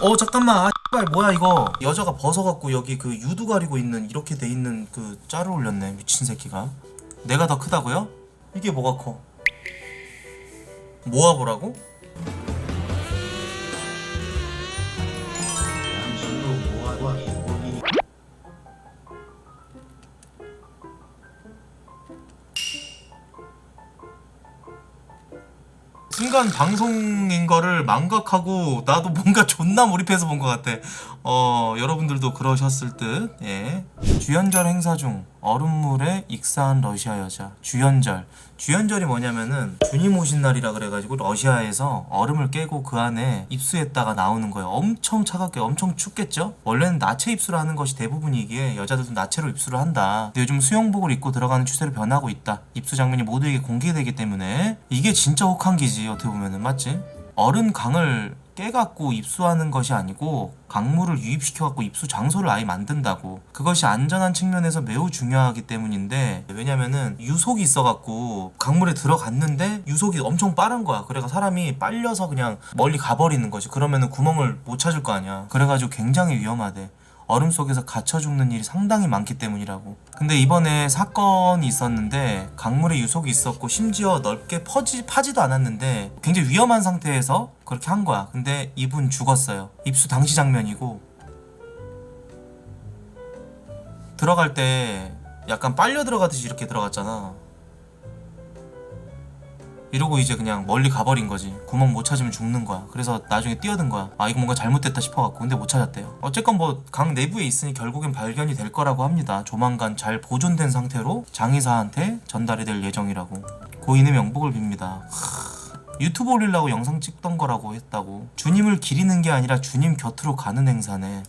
어 잠깐만 아 X발 뭐야 이거 여자가 벗어갖고 여기 그 유두 가리고 있는 이렇게 돼 있는 그 짤을 올렸네 미친 새끼가 내가 더 크다고요? 이게 뭐가 커? 모아보라고? 순간 방송인 거를 망각하고 나도 뭔가 존나 몰입해서 본 것 같아. 어 여러분들도 그러셨을 듯. 예. 주연절 행사 중 얼음물에 익사한 러시아 여자. 주연절. 주연절이 뭐냐면은 주님 오신 날이라 그래가지고 러시아에서 얼음을 깨고 그 안에 입수했다가 나오는 거예요. 엄청 차갑게 엄청 춥겠죠? 원래는 나체 입수를 하는 것이 대부분이기에 여자들도 나체로 입수를 한다. 근데 요즘 수영복을 입고 들어가는 추세로 변하고 있다. 입수 장면이 모두에게 공개되기 때문에 이게 진짜 혹한기지 어떻게 보면은 맞지? 얼음 강을 깨갖고 입수하는 것이 아니고 강물을 유입시켜갖고 입수 장소를 아예 만든다고. 그것이 안전한 측면에서 매우 중요하기 때문인데 왜냐면은 유속이 있어갖고 강물에 들어갔는데 유속이 엄청 빠른 거야. 그래가 사람이 빨려서 그냥 멀리 가버리는 거지. 그러면은 구멍을 못 찾을 거 아니야. 그래가지고 굉장히 위험하대 얼음 속에서 갇혀 죽는 일이 상당히 많기 때문이라고. 근데 이번에 사건이 있었는데 강물에 유속이 있었고 심지어 넓게 퍼지 파지도 않았는데 굉장히 위험한 상태에서 그렇게 한 거야. 근데 이분 죽었어요. 입수 당시 장면이고 들어갈 때 약간 빨려 들어가듯이 이렇게 들어갔잖아. 이러고 이제 그냥 멀리 가버린 거지. 구멍 못 찾으면 죽는 거야. 그래서 나중에 뛰어든 거야. 아, 이거 뭔가 잘못됐다 싶어갖고. 근데 못 찾았대요. 어쨌건 뭐, 강 내부에 있으니 결국엔 발견이 될 거라고 합니다. 조만간 잘 보존된 상태로 장의사한테 전달이 될 예정이라고. 고인의 명복을 빕니다. 하, 유튜브 올리려고 영상 찍던 거라고 했다고. 주님을 기리는 게 아니라 주님 곁으로 가는 행사네.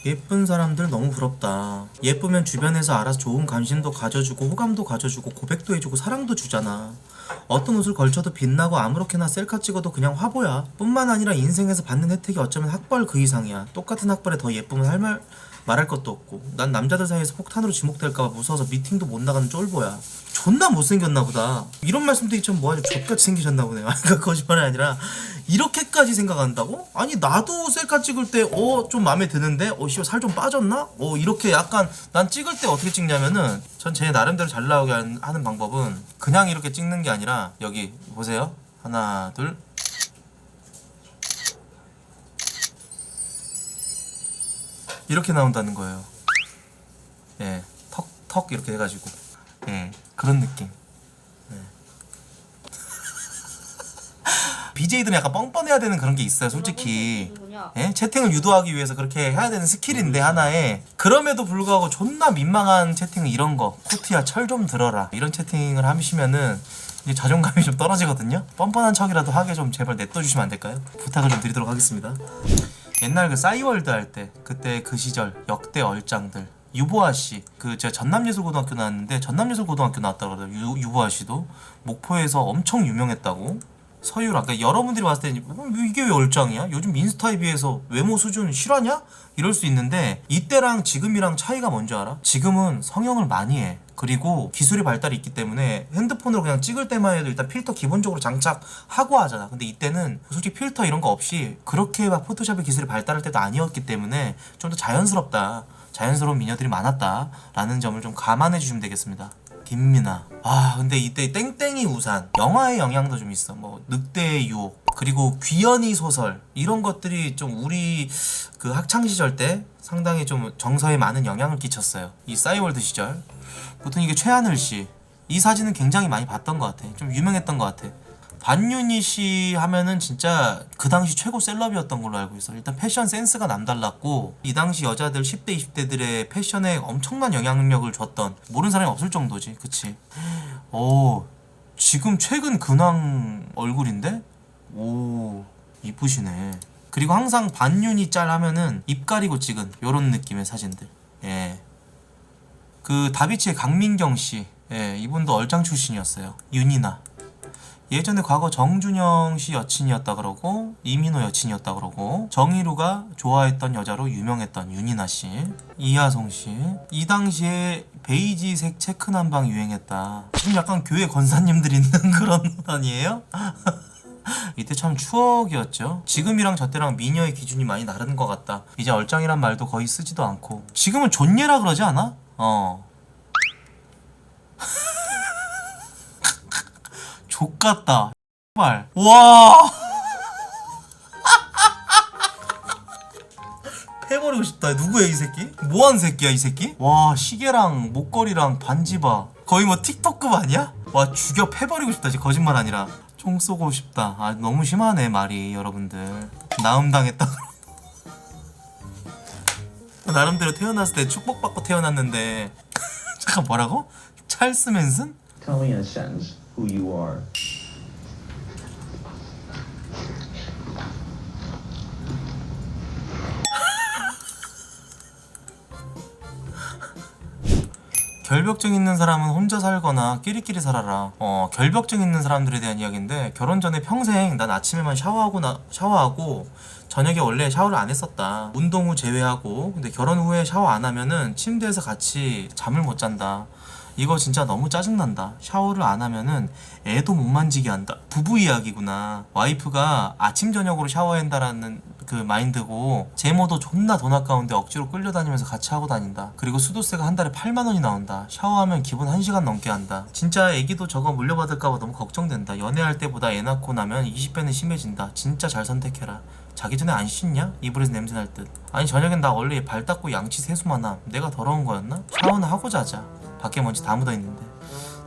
음. 예쁜 사람들 너무 부럽다. 예쁘면 주변에서 알아서 좋은 관심도 가져주고 호감도 가져주고 고백도 해주고 사랑도 주잖아. 어떤 옷을 걸쳐도 빛나고 아무렇게나 셀카 찍어도 그냥 화보야. 뿐만 아니라 인생에서 받는 혜택이 어쩌면 학벌 그 이상이야. 똑같은 학벌에 더 예쁘면 할 말 말할 것도 없고. 난 남자들 사이에서 폭탄으로 지목될까봐 무서워서 미팅도 못 나가는 쫄보야. 존나 못생겼나 보다. 이런 말씀드리기 참 뭐하죠? 족같이 생기셨나 보네요. 그러니까 거짓말이 아니라 이렇게까지 생각한다고? 아니 나도 셀카 찍을 때 어 좀 마음에 드는데 어 씨발 살 좀 빠졌나? 어 이렇게 약간 난 찍을 때 어떻게 찍냐면은 전 제 나름대로 잘 나오게 하는, 방법은 그냥 이렇게 찍는 게 아니라 여기 보세요. 하나 둘 이렇게 나온다는 거예요. 예, 턱, 턱 이렇게 해가지고, 예, 그런 느낌. 예. BJ들은 약간 뻔뻔해야 되는 그런 게 있어요, 솔직히. 예? 채팅을 유도하기 위해서 그렇게 해야 되는 스킬인데 하나에 그럼에도 불구하고 존나 민망한 채팅은 이런 거 코트야 철 좀 들어라 이런 채팅을 하시면은 이제 자존감이 좀 떨어지거든요 뻔뻔한 척이라도 하게 좀 제발 냅둬주시면 안 될까요? 부탁을 좀 드리도록 하겠습니다 옛날 그 싸이월드 할 때 그때 그 시절 역대 얼짱들 유보아 씨, 그 제가 전남예술고등학교 나왔는데 전남예술고등학교 나왔다고 그러더라고요. 유, 유보아 씨도 목포에서 엄청 유명했다고. 서유라, 그러니까 여러분들이 봤을 때 어, 이게 왜 얼짱이야? 요즘 인스타에 비해서 외모 수준 실화냐? 이럴 수 있는데 이때랑 지금이랑 차이가 뭔지 알아? 지금은 성형을 많이 해. 그리고 기술이 발달이 있기 때문에 핸드폰으로 그냥 찍을 때만 해도 일단 필터 기본적으로 장착하고 하잖아. 근데 이때는 솔직히 필터 이런 거 없이 그렇게 막 포토샵의 기술이 발달할 때도 아니었기 때문에 좀 더 자연스럽다. 자연스러운 미녀들이 많았다라는 점을 좀 감안해 주시면 되겠습니다. 김민아. 아, 근데 이때 땡땡이 우산. 영화의 영향도 좀 있어. 뭐, 늑대의 유혹. 그리고 귀연이 소설. 이런 것들이 좀 우리 그 학창 시절 때 상당히 좀 정서에 많은 영향을 끼쳤어요. 이 싸이월드 시절. 보통 이게 최하늘 씨. 이 사진은 굉장히 많이 봤던 것 같아. 좀 유명했던 것 같아. 반윤희 씨 하면은 진짜 그 당시 최고 셀럽이었던 걸로 알고 있어. 일단 패션 센스가 남달랐고 이 당시 여자들 10대 20대들의 패션에 엄청난 영향력을 줬던 모르는 사람이 없을 정도지. 그치? 오 지금 최근 근황 얼굴인데? 오 이쁘시네. 그리고 항상 반윤희 짤 하면은 입 가리고 찍은 요런 느낌의 사진들. 예. 그 다비치의 강민경 씨. 예, 이분도 얼짱 출신이었어요. 윤이나. 예전에 과거 정준영 씨 여친이었다 그러고 이민호 여친이었다 그러고 정희루가 좋아했던 여자로 유명했던 윤이나 씨, 이하송 씨. 이 당시에 베이지색 체크 남방 유행했다. 지금 약간 교회 권사님들 있는 그런 옷 아니에요? 이때 참 추억이었죠. 지금이랑 저 때랑 미녀의 기준이 많이 다른 것 같다. 이제 얼짱이란 말도 거의 쓰지도 않고. 지금은 존예라 그러지 않아? 어. 족같다. 발. 와. 패버리고 싶다. 누구야 이 새끼? 뭐한 새끼야 이 새끼? 와 시계랑 목걸이랑 반지 봐. 거의 뭐 틱톡급 아니야? 와 죽여 패버리고 싶다. 진짜 거짓말 아니라. 총 쏘고 싶다. 아 너무 심하네 말이 여러분들. 나음 당했다. 나름대로 태어났을 때 축복받고 태어났는데 잠깐 뭐라고? 찰스 맨슨? Tell me in a sentence who you are. 결벽증 있는 사람은 혼자 살거나 끼리끼리 살아라. 어, 결벽증 있는 사람들에 대한 이야기인데 결혼 전에 평생 난 아침에만 샤워하고 나 샤워하고 저녁에 원래 샤워를 안 했었다. 운동 후 제외하고 근데 결혼 후에 샤워 안 하면은 침대에서 같이 잠을 못 잔다. 이거 진짜 너무 짜증난다. 샤워를 안 하면은 애도 못 만지게 한다. 부부 이야기구나. 와이프가 아침 저녁으로 샤워해야 한다라는 그 마인드고 제모도 존나 돈 아까운데 억지로 끌려다니면서 같이 하고 다닌다. 그리고 수도세가 한 달에 8만 원이 나온다. 샤워하면 기본 1시간 넘게 한다. 진짜 애기도 저거 물려받을까봐 너무 걱정된다. 연애할 때보다 애 낳고 나면 20배는 심해진다. 진짜 잘 선택해라. 자기 전에 안 씻냐? 이불에서 냄새 날 듯. 아니 저녁엔 나 원래 발 닦고 양치 세수만 함. 내가 더러운 거였나? 샤워는 하고 자자. 밖에 먼지 다 묻어 있는데.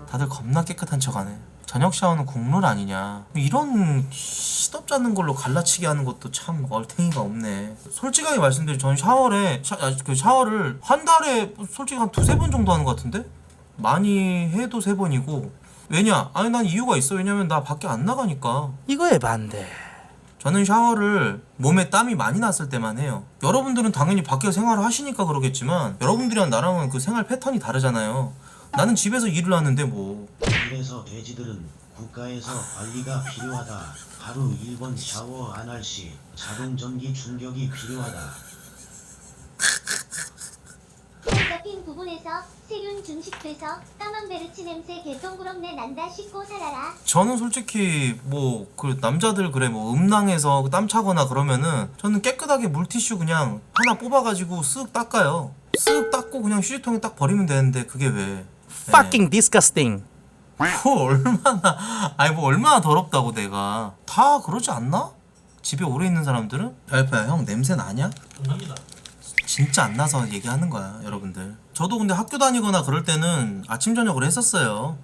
다들 겁나 깨끗한 척하네. 저녁 샤워는 국룰 아니냐. 이런 시덥지 않는 걸로 갈라치기 하는 것도 참 얼탱이가 없네. 솔직하게 말씀드리면 저는 샤워를 샤, 아, 그 샤워를 한 달에 솔직히 한 두세 번 정도 하는 것 같은데? 많이 해도 세 번이고. 왜냐? 아니 난 이유가 있어. 왜냐면 나 밖에 안 나가니까. 이거에 반대. 저는 샤워를 몸에 땀이 많이 났을 때만 해요. 여러분들은 당연히 밖에서 생활을 하시니까 그러겠지만 여러분들이랑 나랑은 그 생활 패턴이 다르잖아요. 나는 집에서 일을 하는데 뭐 이래서 돼지들은 국가에서 관리가 필요하다. 하루 1번 샤워 안 할 시 자동 전기 충격이 필요하다. 살 잡힌 부분에서 세균 증식돼서 까망베르치 냄새 개똥구렁내 난다 씻고 살아라. 저는 솔직히 뭐 그 남자들 그래 뭐 음낭에서 땀 차거나 그러면은 저는 깨끗하게 물티슈 그냥 하나 뽑아가지고 쓱 닦아요. 쓱 닦고 그냥 휴지통에 딱 버리면 되는데 그게 왜? Fucking disgusting. 뭐 얼마나 아니 뭐 얼마나 더럽다고 내가 다 그러지 않나? 집에 오래 있는 사람들은 별표야 형 냄새 나냐? 납니다. 진짜 안 나서 얘기하는 거야 여러분들 저도 근데 학교 다니거나 그럴 때는 아침 저녁을 했었어요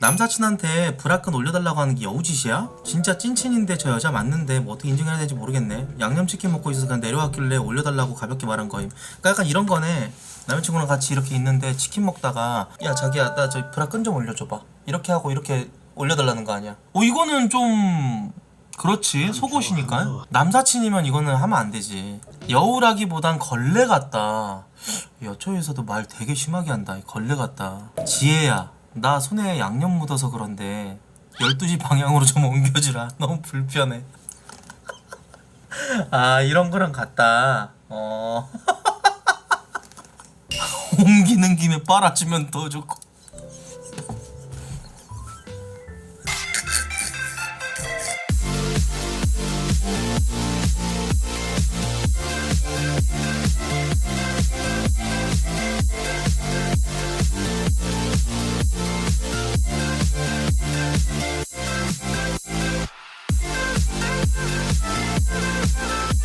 남사친한테 브라끈 올려달라고 하는 게 여우짓이야? 진짜 찐친인데 저 여자 맞는데 뭐 어떻게 인정해야 될지 모르겠네 양념치킨 먹고 있어서 그냥 내려왔길래 올려달라고 가볍게 말한 거임 그러니까 약간 이런 거네 남자친구랑 같이 이렇게 있는데 치킨 먹다가 야 자기야 나 저 브라 끈 좀 올려줘봐 이렇게 하고 이렇게 올려달라는 거 아니야? 어 이거는 좀 그렇지. 속옷이니까. 남사친이면 이거는 하면 안 되지. 여우라기보단 걸레 같다. 여초에서도 말 되게 심하게 한다 걸레 같다. 지혜야 나 손에 양념 묻어서 그런데 12시 방향으로 좀 옮겨주라. 너무 불편해. 아 이런 거랑 같다. 어. 옮기는 김에 빨아주면 더 좋고